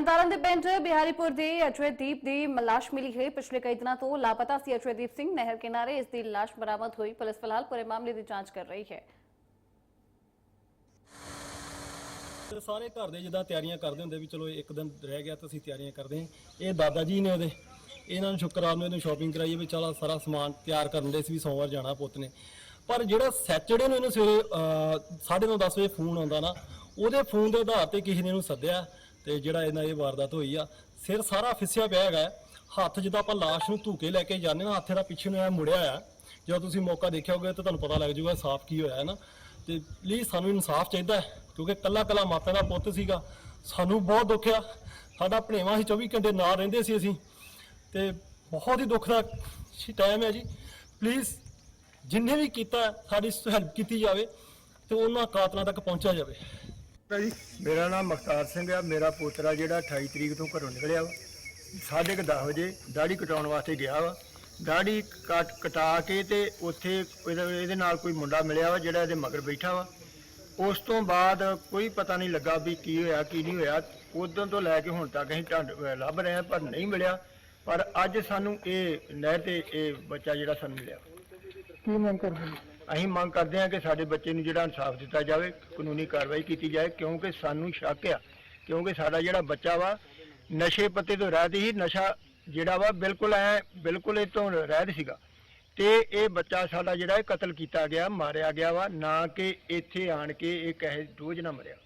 ਤਰਨਤਾਰਨ ਦੇ ਪਿੰਡ ਬਿਹਾਰੀਪੁਰ ਦੇ ਅਜੈਦੀਪ ਦੀ ਲਾਸ਼ ਮਿਲੀ ਹੈ। ਪਿਛਲੇ ਕਈ ਦਿਨਾਂ ਤੋਂ ਲਾਪਤਾ ਸੀ ਅਜੈਦੀਪ ਸਿੰਘ। ਨਹਿਰ ਕਿਨਾਰੇ ਇਸ ਦੀ ਲਾਸ਼ ਬਰਾਮਦ ਹੋਈ। ਪੁਲਿਸ ਫਿਲਹਾਲ ਪੂਰੇ ਮਾਮਲੇ ਦੀ ਜਾਂਚ ਕਰ ਰਹੀ ਹੈ। ਤੇ ਸਾਰੇ ਘਰ ਦੇ ਜਿੱਦਾਂ ਤਿਆਰੀਆਂ ਕਰਦੇ ਹੁੰਦੇ ਵੀ ਚਲੋ ਇੱਕ ਦਿਨ ਰਹਿ ਗਿਆ ਤਾਂ ਅਸੀਂ ਤਿਆਰੀਆਂ ਕਰਦੇ ਹਾਂ। ਇਹ ਦਾਦਾ ਜੀ ਨੇ ਉਹਦੇ। ਇਹਨਾਂ ਨੂੰ ਸ਼ੁੱਕਰਵਾਰ ਨੂੰ ਇਹਨੂੰ ਸ਼ਾਪਿੰਗ ਕਰਾਈਏ ਵੀ ਚਲ ਸਾਰਾ ਸਮਾਨ ਤਿਆਰ ਕਰਨ ਦੇ ਸੀ ਵੀ ਸੋਮਵਾਰ ਜਾਣਾ ਪੁੱਤ ਨੇ। ਪਰ ਜਿਹੜਾ ਸੈਚਰਡੇ ਨੂੰ ਇਹਨੂੰ ਸਵੇਰੇ 9:30 ਵਜੇ ਫੋਨ ਆਉਂਦਾ ਨਾ, ਉਹਦੇ ਫੋਨ ਦੇ ਆਧਾਰ ਤੇ ਕਿਸੇ ਨੇ ਇਹਨੂੰ ਸੱਦਿਆ। ਤੇ ਜਿਹੜਾ ਇਹਨਾਂ ਇਹ ਵਾਰਦਾਤ ਹੋਈ ਆ ਸਿਰ ਸਾਰਾ ਫਿਸਿਆ ਪਿਆ ਹੈਗਾ ਹੈ। ਹੱਥ ਜਿੱਦਾਂ ਆਪਾਂ ਲਾਸ਼ ਨੂੰ ਧੂਕੇ ਲੈ ਕੇ ਜਾਂਦੇ ਨਾ ਹੱਥ ਦਾ ਪਿੱਛੇ ਨੂੰ ਐ ਮੁੜਿਆ ਆ। ਜਦੋਂ ਤੁਸੀਂ ਮੌਕਾ ਦੇਖਿਆ ਹੋਵੇ ਤਾਂ ਤੁਹਾਨੂੰ ਪਤਾ ਲੱਗ ਜਾਊਗਾ ਸਾਫ਼ ਕੀ ਹੋਇਆ ਹੈ ਨਾ? ਤੇ ਪਲੀਜ਼ ਸਾਨੂੰ ਇਨਸਾਫ ਚਾਹੀਦਾ ਹੈ ਕਿਉਂਕਿ ਕੱਲਾ ਕੱਲਾ ਮਾਤਾ ਦਾ ਪੁੱਤ ਸੀਗਾ। ਸਾਨੂੰ ਬਹੁਤ ਦੁੱਖ ਆ। ਸਾਡਾ ਭਣੇਵਾ ਸੀ 24 ਘੰਟੇ ਨਾਲ ਰਹਿੰਦੇ ਸੀ ਅਸੀਂ। ਤੇ ਬਹੁਤ ਹੀ ਦੁੱਖ ਦਾ ਟਾਈਮ ਹੈ ਜੀ। ਪਲੀਜ਼ ਜਿੰਨੇ ਵੀ ਕੀਤਾ ਹੈ, ਸਾਡੀ ਹੈਲਪ ਕੀਤੀ ਜਾਵੇ ਤੇ ਉਹਨਾਂ ਕਾਤਲਾਂ ਤੱਕ ਪਹੁੰਚਿਆ ਜਾਵੇ। ਜੀ। ਮੇਰਾ ਨਾਮ ਮਖਤਾਰ ਸਿੰਘ ਆ। ਮੇਰਾ ਪੋਤਰਾ ਜਿਹੜਾ 28 ਤਰੀਕ ਤੋਂ ਘਰੋਂ ਨਿਕਲਿਆ ਵਾ। ਸਾਢੇ ਕੁ 10 ਵਜੇ ਦਾੜੀ ਕਟਾਉਣ ਵਾਸਤੇ ਗਿਆ ਵਾ। ਦਾੜੀ ਕੱਟ ਕਟਾ ਕੇ ਤੇ ਉੱਥੇ ਇਹਦੇ ਇਹਦੇ ਨਾਲ ਕੋਈ ਮੁੰਡਾ ਮਿਲਿਆ ਵਾ ਜਿਹੜਾ ਇਹਦੇ ਮਗਰ ਬੈਠਾ ਵਾ। ਉਸ ਤੋਂ ਬਾਅਦ ਕੋਈ ਪਤਾ ਨਹੀਂ ਲੱਗਾ ਵੀ ਕੀ ਹੋਇਆ ਕੀ ਨਹੀਂ ਹੋਇਆ। ਉਦੋਂ ਤੋਂ ਲੈ ਕੇ ਹੁਣ ਤੱਕ ਅਸੀਂ ਢੰਡ ਲੱਭ ਰਹੇ ਹਾਂ ਪਰ ਨਹੀਂ ਮਿਲਿਆ। ਪਰ ਅੱਜ ਸਾਨੂੰ ਇਹ ਨਹਿਰ ਤੇ ਇਹ ਬੱਚਾ ਜਿਹੜਾ ਸਾਨੂੰ ਮਿਲਿਆ। ਕੀ ਮੰਗ ਕਰਦੇ ਅਸੀਂ ਮੰਗ ਕਰਦੇ ਹਾਂ ਕਿ ਸਾਡੇ ਬੱਚੇ ਨੂੰ ਜਿਹੜਾ ਇਨਸਾਫ ਦਿੱਤਾ ਜਾਵੇ, ਕਾਨੂੰਨੀ ਕਾਰਵਾਈ ਕੀਤੀ ਜਾਏ, ਕਿਉਂਕਿ ਸਾਨੂੰ ਸ਼ੱਕ ਆ, ਕਿਉਂਕਿ ਸਾਡਾ ਜਿਹੜਾ ਬੱਚਾ ਵਾ, ਨਸ਼ੇ ਪੱਤੇ ਤੋਂ ਰਹਿਤ ਹੀ ਨਸ਼ਾ ਜਿਹੜਾ ਵਾ, ਬਿਲਕੁਲ ਐ, ਬਿਲਕੁਲ ਇਹ ਤੋਂ ਰਹਿਤ ਸੀਗਾ। ਤੇ ਇਹ ਬੱਚਾ ਸਾਡਾ ਜਿਹੜਾ ਕਤਲ ਕੀਤਾ ਗਿਆ, ਮਾਰਿਆ ਗਿਆ ਵਾ, ਨਾ ਕਿ ਇੱਥੇ ਆਣ ਕੇ ਇਹ ਕਹੇ, ਰੋਜ਼ ਨਾ ਮਰਿਆ।